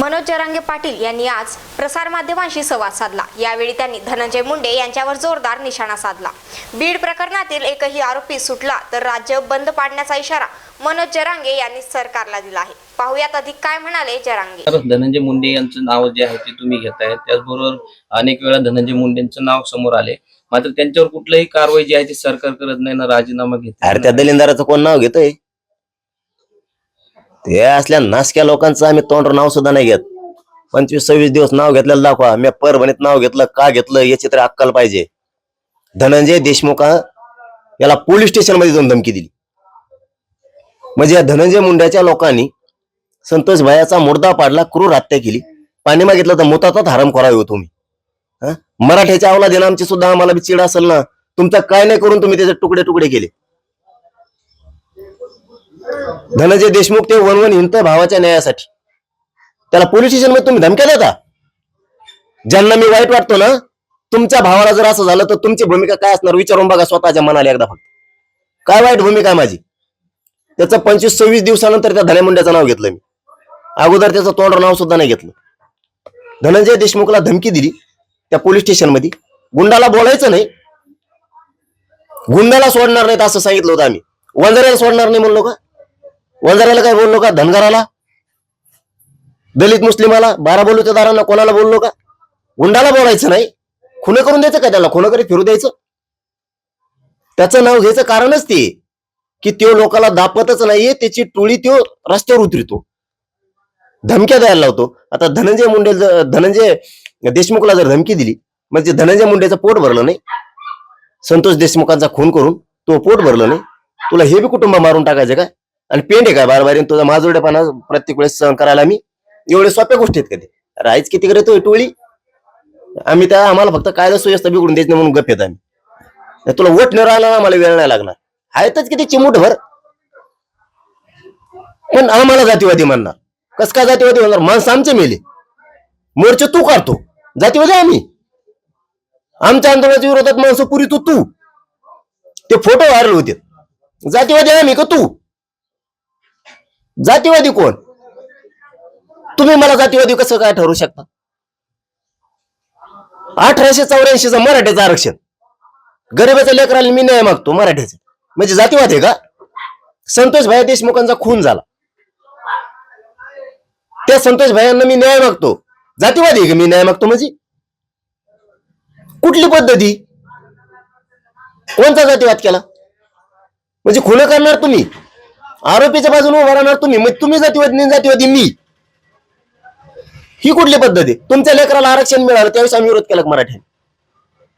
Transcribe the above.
मनोज जरांगे पाटील यांनी आज प्रसारमाध्यमांशी संवाद साधला. यावेळी त्यांनी धनंजय मुंडे यांच्यावर जोरदार निशाणा साधला. बीड प्रकरणातील एकही आरोपी सुटला तर राज्य बंद पाडण्याचा इशारा मनोज जरांगे यांनी सरकारला दिला आहे. पाहुयात अधिक काय म्हणाले जरांगे. धनंजय मुंडे यांचं नाव जे आहे ते तुम्ही घेताय. त्याचबरोबर अनेक वेळा धनंजय मुंडेंचं नाव समोर आले. मात्र त्यांच्यावर कुठलंही कारवाई जी आहे ती सरकार करत नाही ना राजीनामा घेत अरे त्या दलिंदाराचं कोण नाव घेतोय? ते असल्या नासक्या लोकांचं आम्ही तोंड नाव सुद्धा नाही घेत. पंचवीस सव्वीस दिवस नाव घेतलेलं दाखवा. मी परभणीत नाव घेतलं का घेतलं याची तर अक्कल पाहिजे. धनंजय देशमुखा याला पोलीस स्टेशनमध्ये जाऊन धमकी दिली. म्हणजे या धनंजय मुंड्याच्या लोकांनी संतोष भायाचा मुर्दा पाडला क्रूर हत्या केली. पाणी मागितलं तर मुताचाच हराम करावे हो? तुम्ही मराठ्याच्या आवला देणं आमची सुद्धा आम्हाला चिड असेल ना. तुमचं काय नाही करून तुम्ही त्याचे तुकडे तुकडे केले. धनंजय देशमुख ते वनवन हिंत भावाच्या न्यायासाठी. त्याला पोलीस स्टेशनमध्ये तुम्ही धमक्या देता? ज्यांना मी वाईट वाटतो ना तुमच्या भावाला जर असं झालं तर तुमची भूमिका काय असणार? विचारून बघा स्वतःच्या मनाला एकदा फक्त. काय वाईट भूमिका आहे माझी? त्याचं पंचवीस सव्वीस दिवसानंतर त्या धनेमुंड्याचं नाव घेतलं मी. अगोदर त्याचं तोंड नाव सुद्धा नाही घेतलं. धनंजय देशमुखला धमकी दिली त्या पोलीस स्टेशनमध्ये गुंडाला बोलायचं नाही. गुंडाला सोडणार नाहीत असं सांगितलं होतं आम्ही. वंजाऱ्याला सोडणार नाही म्हणलो का वंजाऱ्याला काय बोललो का धनगराला. दलित मुस्लिमाला बारा दारांना कोणाला बोललो का गुंडाला बोलायचं नाही. खुनं करून द्यायचं का त्याला? खुनं करीत फिरू द्यायचं? त्याचं नाव घ्यायचं कारणच ते की त्यो लोकाला दापतच नाहीये त्याची टोळी त्यो रस्त्यावर उतरतो. धमक्या द्यायला लावतो. आता धनंजय मुंडे जर- धनंजय देशमुखला जर धमकी दिली म्हणजे धनंजय मुंडेचं पोट भरलं नाही संतोष देशमुखांचा खून करून तो पोट भरलं नाही तुला हे बी कुटुंब मारून टाकायचं काय आणि पेंड आहे काय बारबारी तुझा माजोडेपणा प्रत्येक वेळेस सहन करायला मी एवढे सोप्या गोष्टी आहेत कधी राहायच किती करे तो टोळी? आम्ही त्या आम्हाला फक्त कायदा सुव्यवस्था बिघडून द्यायचं म्हणून गप येत आम्ही. तुला वोट न राहिला आम्हाला वेळ नाही लागणार. आहेतच किती चिमूट भर पण आम्हाला जातीवादी म्हणणार. कस काय जातीवादी म्हणणार माणसं आमचे मेले. मोर्चे तू काढतो. जातीवादी आम्ही. आमच्या आंदोलनाच्या विरोधात माणसं पुरी तू तू. ते फोटो व्हायरल होते. जातीवादी आम्ही का तू? जातीवादी कोण? तुम्ही मला जातीवादी कसं काय ठरवू शकता? अठराशे चौऱ्याऐंशीचं मराठ्याचं आरक्षण. गरिबाच्या लेकराला मी न्याय मागतो मराठ्याचं म्हणजे जातीवाद आहे का? संतोष भाई देशमुखांचा खून झाला. त्या संतोष भाईंना मी न्याय मागतो. जातीवादी आहे का मी न्याय मागतो म्हणजे? कुठली पद्धती? कोणता जातीवाद केला? म्हणजे खुलं करणार तुम्ही? आरोपीच्या बाजूने उभा राहणार तुम्ही. मग तुम्ही जातीवादी जातीवादी मी. ही कुठली पद्धत आहे? तुमच्या लेकराला आरक्षण मिळालं त्यावेळेस आम्ही विरोध केला का मराठ्याने?